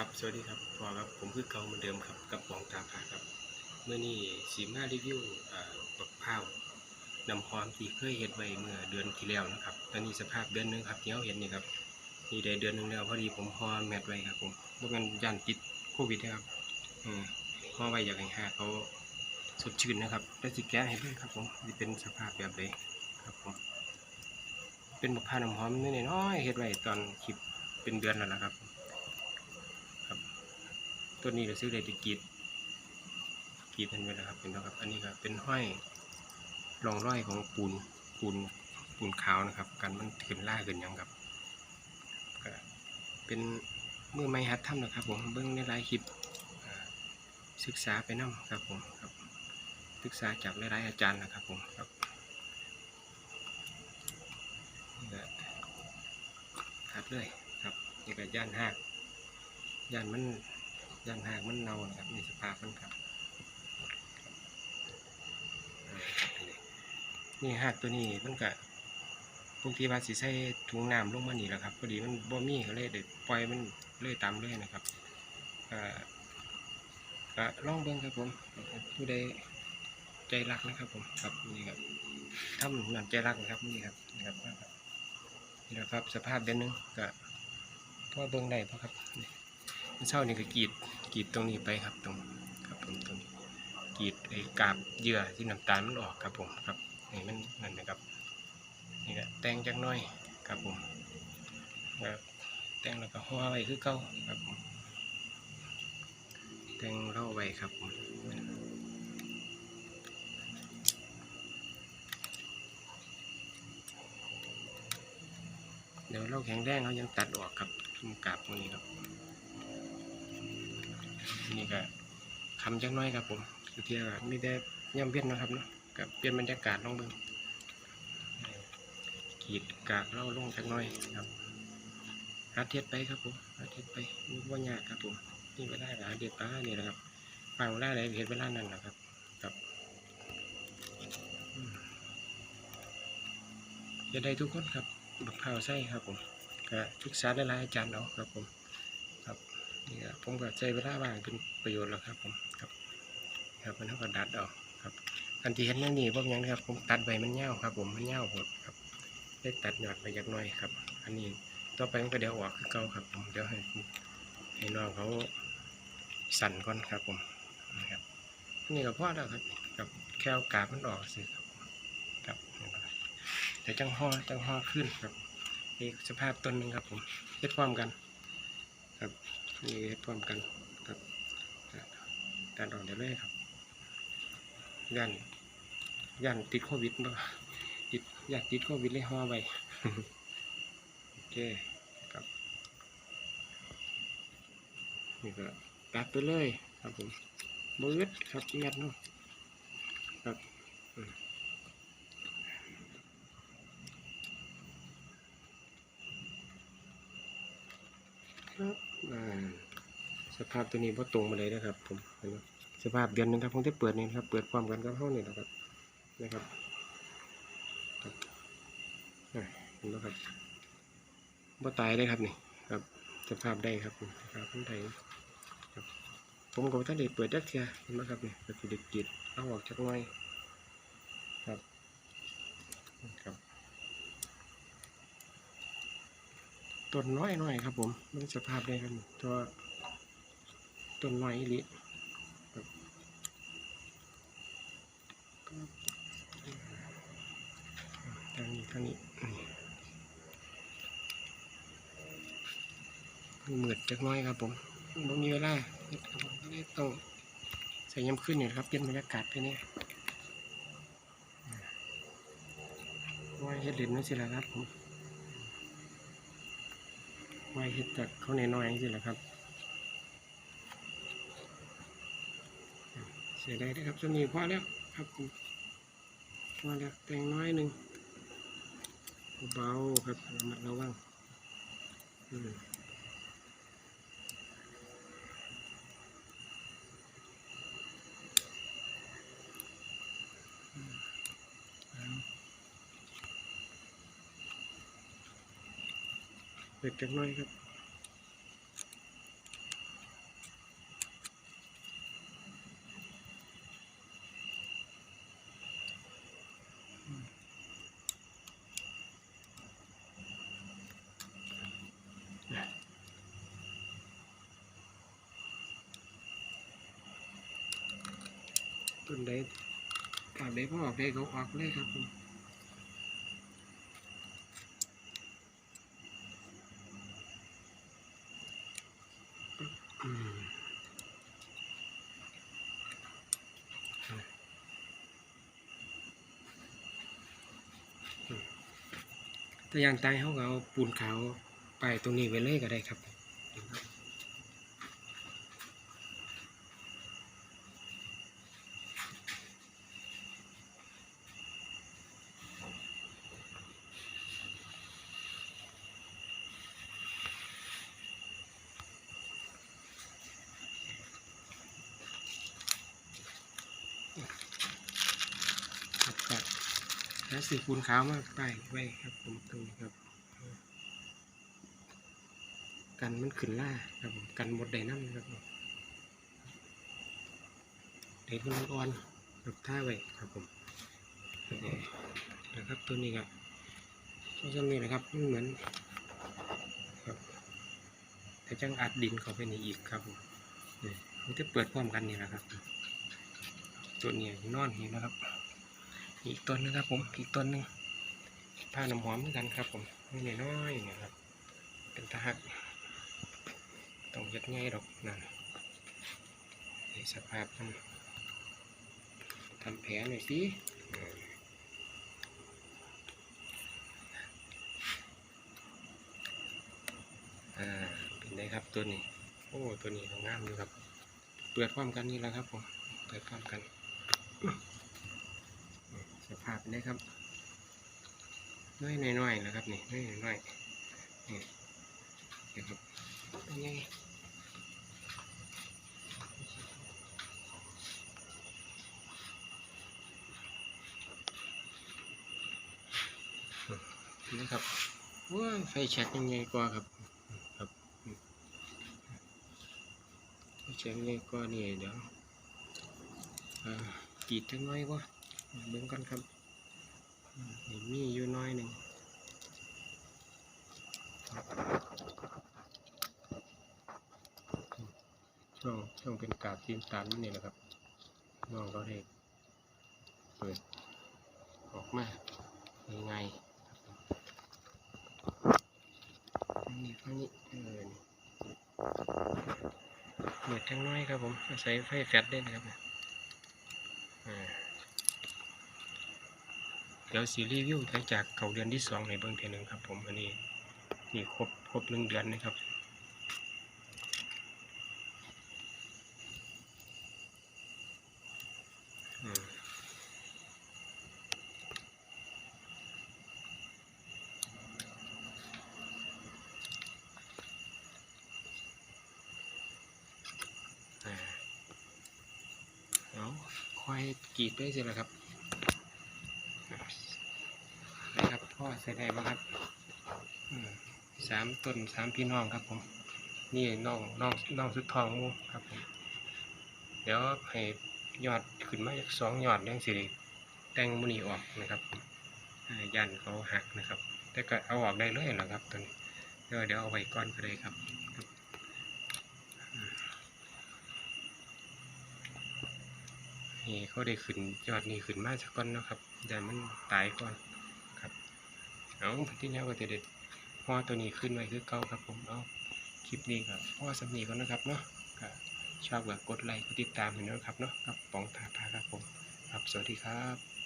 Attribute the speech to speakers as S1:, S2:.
S1: ครับ สวัสดีครับพอครับผมคือเก่าเหมือนเดิมครับกับหมองตาผาครับเมื่อนี้สีมารีวิวอ่าบักพร้าวนำหอมที่เคยเห็ดไว้เมื่อเดือนที่แล้วนะครับตอนนี้สภาพเดือนหนึงครับที่เราเห็นนี่ครับนี่ได้เดือนหนึงแล้วพอดีผมห่อแมทไว้ครับผมเพราะมันยันติดโควิดนะครับอืมห่อไว้อยากให้หาเขาสดชื่นนะครับแล้วสิแกะให้เพื่อนครับผมจะเป็นสภาพแบบใดครับผมเป็นบักพร้าน้ำหอมนิดๆน้อยเห็ดไว้ตอนคลิปเป็นเดือนแล้วนะครับ ตัวนี้เราซื้อได้ที่กีดกรีดเป็นเวลาครับเป็นแล้วครับ อันนี้ก็เป็นห้อยรองร้อยของปูนปูนปูนขาวนะครับ กันมันขึ้นล่าขึ้นยังครับก็เป็นมือไม้ฮัดทำนะครับ ผมเบิ้องในหลายคลิปศึกษาไปนํครับผมครับ ศึกษาจากหลายๆอาจารย์นะครับผมครับหัดเลยครับนี่ก็ย่านห้ากย่านมัน ย่านหากมันเน่านะครับมีสภาพมันครับนี่หากตัวนี้มันก็พวกที่ว่าสิใส่ถุงน้ำลงมานี่แหละครับพอดีมันบ่มีก็เลยเด็ดปล่อยมันเลื่อยตามเลื่อยนะครับก็ก็ลองเบิ่งครับผมผู้ใดใจรักนะครับผมครับนี่ครับทำนั่นใจรักนะครับนี่ครับนี่ครับนี่แหละครับสภาพเดือนหนึงก็พอเบิ่งได้พอครับนี่ เมื่อเช้านี่ก็กรีดกรีดตรงนี้ไปครับตรงครับผมตรงกรีดไอ้กาบเหยื่อที่น้ำตาลมันออกครับผมครับนี่มันนั่นนะครับนี่ก็แต่งจักน้อยครับผมก็แต่งแล้วก็ห่อไว้คือเก่าครับผมแต่งเล่าไว้ครับผมเดี๋ยวเราแข็งแรงเขายังตัดออกครับทุ่มกาบตรงนี้ครับ นี่ก็คำจังน้อยครับผมคือเที่ยวก็มีแต่ย่ำเวียนนะครับเนาะกับเปลี่ยนบรรยากาศลองเบิ่งขีดกากเล่าลงจังน้อยครับหาเทียดไปครับผมหาเทียดไปนึกว่ายากครับผมนี่เวลาก็หาเด็ดปลานี่แหละครับฟังเวลาไหนเห็นเวลานั้นแหละครับครับจะได้ทุกคนครับบักพร้าไส้ครับผมก็ศึกษาหลายๆอาจารย์เอาครับผม ครับผมก็ใจเวลาว่างเป็นประโยชน์แล้วครับผมครับครับมันเท่ากับดัดเอาครับอันที่เห็นนั่นนี่พวกยังครับผมตัดใบมันเง่าครับ ผมมันเง่าหมดครับ ได้ตัดหยอดไปจากน้อยครับ อันนี้ต่อไปมันก็เดี๋ยวออกคือเก่าครับ ผมเดี๋ยวให้ให้น้องเขาสั่นก่อนครับ ผมนะครับนี่ก็พอแล้วครับกับแค่เอากาบมันออกสิครับครับนี่นะครับแต่จังห่อจังห่อขึ้นครับนี่สภาพต้นหนึ่งครับ ผมเฮ็ดความกันครับ นี่พร้อมกันครับการออกเดี๋ยวเลยครับยันยันติดโควิดบ่ติดอยากติดโควิดเลยห่อไว้โอเคครับนี่ก็ตัดไปเลยครับผมบอึดครับเงียบเนาะครับ ครับสภาพตัวนี้พอตรงมาเลยนะครับ ผมเห็นไหมสภาพเดือนนึงครับผมได้เปิดนี่ครับ เปิดพร้อมกันกับห้องนี่นะครับนะครับเห็นไหมครับบ่ตายได้ครับนี่ครับสภาพได้ครับผมสภาพคนไทยครับผมก็ท่านได้เปิดจักเทียเห็นไหมครับนี่ก็คือเด็กจิตเอาออกจากหน้อยครับครับ ต้นน้อยน่อยครับ ผมมันสภาพได้ครับตัวต้นไม้อีหลิครับทางนี้ทางนี้มันมืดจักน้อยครับ ผมบ่มีเวลาเฮ็ดครับผมก็เลยต้องใส่ย้ำขึ้นอยู่ครับเปลี่ยนบรรยากาศไปเนี่ยว่าเฮ็ดเหรียญนั่นสิละครับผม ว่าเห็ดจากเขาในน้อยๆนี่แหละครับเสียดายนะครับจนนี้พอแล้วครับพอแล้วแต่งน้อยหนึ่งเบาครับระมัดระวังอืม เผ็ดจังน้อยครับต้นเด้กอนเด้พ่อกได้เขาออกเลยครับผม ถ้าอย่างตายเขาก็เอาปูนขาวไปตรงนี้ไว้เลยก็ได้ครับครับ้สีคูณขาวมากไปไว้ครับผมตรงนี้ครับ กันมันขึ้นล่าครับผมกันหมดได้น้ำครับผมเด็กมันอ่อนกับท่าไว้ครับผมนี่นะครับตัวนี้ครับก็จะมีนะครับมันเหมือนครับแต่จังอัดดินเข้าไปในอีกครับผมนี่มันจะเปิดพร้อมกันนี่แหละครับ ตัวนี้นอนนี่นะครับ อีกต้นนึงครับผมอีกต้นหนึงผ้าน้ำหอมเหมือนกันครับ ผมนี่น้อยๆนี่ยครับ เป็นตาหักต้องย็ดง่ายดอกนั่นสภาพมันทำแผลหน่อยสิอ่าเป็นไงครับตัวนี้ โอ้ตัวนี้งามอยู่ครับ เปิดพร้อมกันนี่แหละครับผมเปิดพร้อมกันาพนี้ครับน้อยน้อยๆนะครับนี่น้อยน้อยๆนี่เห็นครับเป็นไงนี่ครับว้าไฟแช็กยังไงกว่าครับครับไฟแช็กยังไงกว่านี่เดี๋ยวอ่ากรีดจังน้อยว่าเบิ่งกันครับอืมนี่มีอยู่น้อยหนึ่ง ช่วงช่วงเป็นกาบทีมตามนี่แหละครับน้องก็ได้เปิดออกมายังไงนี่ฝั่งนี้เออเปิดจังน้อยครับผมอาศัยไฟแฟลชได้นะครับเนี่ยอ่าเดี๋ยวซีรีวิวหลังจากเขาเดือนที่สองในเบื้องเทียหนึ่งครับผมอันนี้นี่ครบครบหนึ่งเดือนนะครับอืมอ่าเอา ควายกรีดไปสิละครับนะครับพ่อใส่ได้บ้างครับสามต้นสามพี่น้องครับผม นี่น้องน้องน้องสุดทองมูครับผมเดี๋ยวให้ยอดขึ้นมาจากสองยอดยังสิริแตงมุนีออกนะครับยันเขาหักนะครับ แต่ก็เอาออกได้เลยเหรอครับตัวนี้เดี๋ยวเดี๋ยวเอาไว้ก้อนก็ได้ครับครับอืม เขาได้ขึ้นยอดนี่ขึ้นมาสักก้อนนะครับแต่มันตายก่อนครับ เอาพันที่นี้ก็จะเด็ดพ่อตัวนี้ขึ้นไว้คือเก่าครับผมเอาคลิปนี้ครับพ่อสำนีก่อนนะครับเนาะชอบก็กดไลค์กดติดตามให้ด้วยครับเนาะกับปองตาพาครับผมครับสวัสดีครับ